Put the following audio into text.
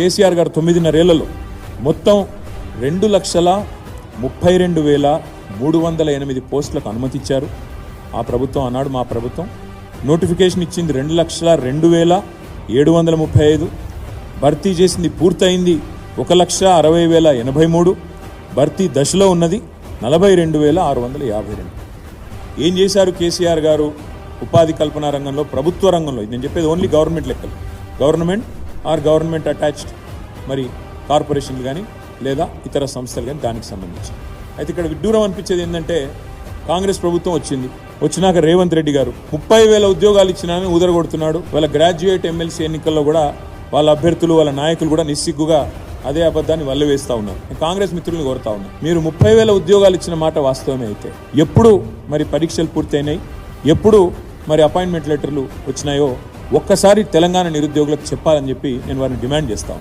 కేసీఆర్ గారు తొమ్మిదిన్నరేళ్ళలో మొత్తం రెండు లక్షల ముప్పై రెండు వేల మూడు వందల ఎనిమిది పోస్టులకు అనుమతి ఇచ్చారు ఆ ప్రభుత్వం అన్నాడు మా ప్రభుత్వం నోటిఫికేషన్ ఇచ్చింది రెండు లక్షల రెండు వేల ఏడు వందల ముప్పై ఐదు. భర్తీ చేసింది పూర్తయింది ఒక లక్ష అరవై వేల ఎనభై మూడు. భర్తీ దశలో ఉన్నది నలభై రెండు వేల ఆరు వందల యాభై రెండు. ఏం చేశారు కేసీఆర్ గారు? ఉపాధి కల్పన రంగంలో ప్రభుత్వ రంగంలో? ఇది నేను చెప్పేది ఓన్లీ గవర్నమెంట్ లెక్కలు. గవర్నమెంట్ ఆర్ గవర్నమెంట్ అటాచ్డ్ మరి కార్పొరేషన్లు కానీ లేదా ఇతర సంస్థలు కానీ దానికి సంబంధించి. అయితే ఇక్కడ విడ్డూరం అనిపించేది ఏంటంటే కాంగ్రెస్ ప్రభుత్వం వచ్చింది. వచ్చినాక రేవంత్ రెడ్డి గారు ముప్పై వేల ఉద్యోగాలు ఇచ్చినానని ఊదరగొడుతున్నాడు. వాళ్ళ గ్రాడ్యుయేట్ ఎమ్మెల్సీ ఎన్నికల్లో కూడా వాళ్ళ అభ్యర్థులు వాళ్ళ నాయకులు కూడా నిస్సిగ్గుగా అదే అబద్ధాన్ని వల్ల వేస్తా ఉన్నారు. కాంగ్రెస్ మిత్రులను కోరుతా ఉన్నారు మీరు ముప్పై వేల ఉద్యోగాలు ఇచ్చిన మాట వాస్తవమే అయితే. ఎప్పుడు మరి పరీక్షలు పూర్తయినాయి? ఎప్పుడు మరి అపాయింట్మెంట్ లెటర్లు వచ్చినాయో? ఒక్కసారి తెలంగాణ నిరుద్యోగులకు చెప్పాలని చెప్పి నేను వారిని డిమాండ్ చేస్తాను